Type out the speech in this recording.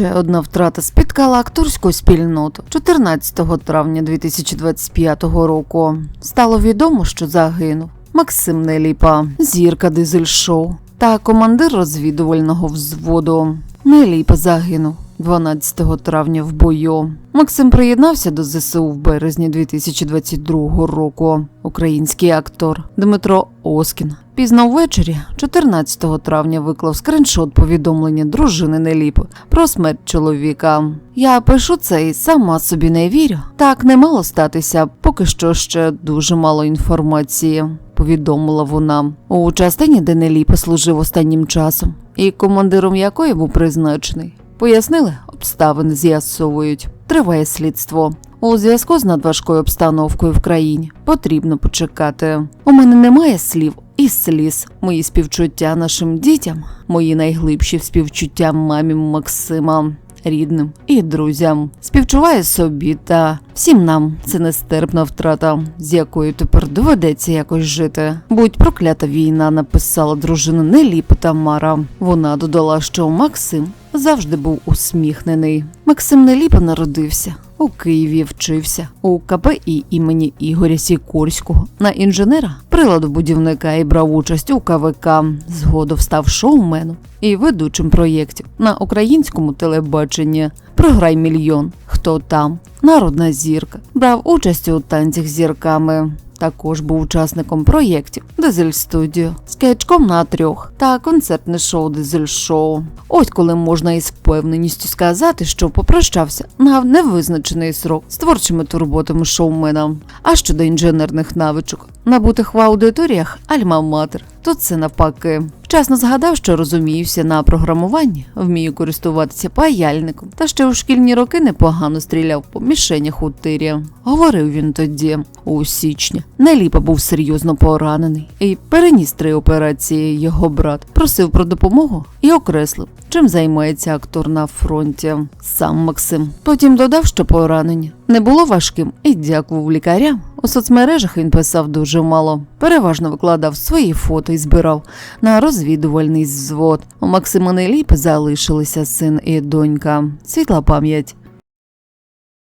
Ще одна втрата спіткала акторську спільноту 14 травня 2025 року. Стало відомо, що загинув Максим Неліпа, зірка дизель-шоу та командир розвідувального взводу. Неліпа загинув 12 травня в бою. Максим приєднався до ЗСУ в березні 2022 року. Український актор Дмитро Оскін пізно ввечері, 14 травня, виклав скриншот повідомлення дружини Неліпи про смерть чоловіка. Я пишу це і сама собі не вірю. Так не мало статися, поки що ще дуже мало інформації. Повідомила вона у частині, де Неліпа служив останнім часом, і командиром якої був призначений. Пояснили, обставини з'ясовують. Триває слідство. У зв'язку з надважкою обстановкою в країні потрібно почекати. У мене немає слів і сліз. Мої співчуття нашим дітям, мої найглибші співчуття мамі Максима. Рідним і друзям Співчуває собі та всім нам це нестерпна втрата, з якою тепер доведеться якось жити. Будь проклята війна, написала дружина Неліпа Тамара. Вона додала, що Максим завжди був усміхнений. Максим Неліпа народився. У Києві вчився у КПІ імені Ігоря Сікорського на інженера, приладобудівника і брав участь у КВК. Згодом став шоуменом і ведучим проєктів на українському телебаченні. Програй мільйон. Хто там? Народна зірка. Брав участь у танцях зірками. Також був учасником проєктів Дизель Студіо, скетчком на трьох та концертне шоу Дизель Шоу. Ось коли можна із впевненістю сказати, що попрощався на невизначений срок з творчими турботами шоумена. А щодо інженерних навичок, набутих в аудиторіях Альма-Матер, то це навпаки. Вчасно згадав, що розуміюся на програмуванні, вмію користуватися паяльником, та ще у шкільні роки непогано стріляв по мішенях у тирі. Говорив він тоді, у січні. Неліпа був серйозно поранений і переніс три операції. Його брат просив про допомогу і окреслив, чим займається актор на фронті. Сам Максим. Потім додав, що поранення не було важким і дякував лікарям. У соцмережах він писав дуже мало. Переважно викладав свої фото і збирав на розвідувальний взвод. У Максима Неліпи залишилися син і донька. Світла пам'ять